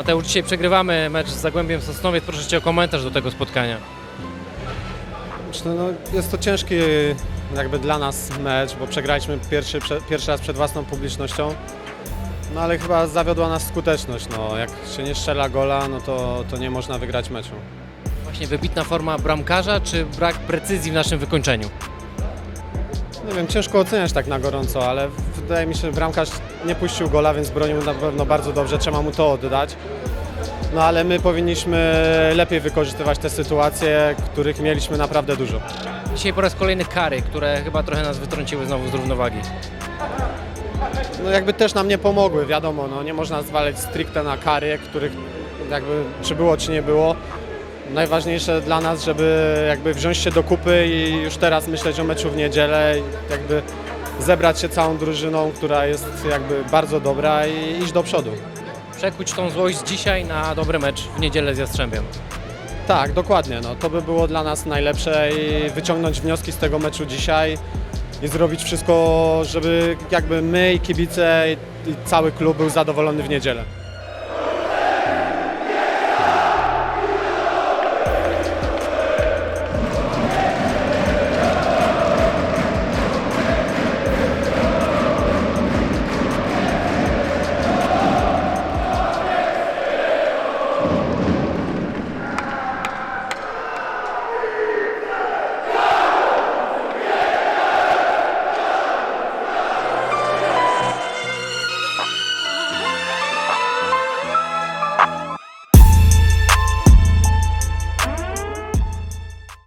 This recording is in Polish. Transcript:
Mateusz, dzisiaj przegrywamy mecz z Zagłębiem Sosnowiec. Proszę Cię o komentarz do tego spotkania. No, jest to ciężki jakby dla nas mecz, bo przegraliśmy pierwszy, pierwszy raz przed własną publicznością. No ale chyba zawiodła nas skuteczność. No, jak się nie strzela gola, no to, to nie można wygrać meczu. Właśnie wybitna forma bramkarza, czy brak precyzji w naszym wykończeniu? Nie wiem, ciężko oceniać tak na gorąco, ale wydaje mi się, że bramkarz nie puścił gola, więc bronił na pewno bardzo dobrze, trzeba mu to oddać. No ale my powinniśmy lepiej wykorzystywać te sytuacje, których mieliśmy naprawdę dużo. Dzisiaj po raz kolejny kary, które chyba trochę nas wytrąciły znowu z równowagi. No jakby też nam nie pomogły, wiadomo, no nie można zwalać stricte na kary, których jakby czy było, czy nie było. Najważniejsze dla nas, żeby jakby wziąć się do kupy i już teraz myśleć o meczu w niedzielę, i jakby zebrać się całą drużyną, która jest jakby bardzo dobra i iść do przodu. Przekuć tą złość z dzisiaj na dobry mecz w niedzielę z Jastrzębiem. Tak, dokładnie, no to by było dla nas najlepsze i wyciągnąć wnioski z tego meczu dzisiaj i zrobić wszystko, żeby jakby my i kibice i, i cały klub był zadowolony w niedzielę.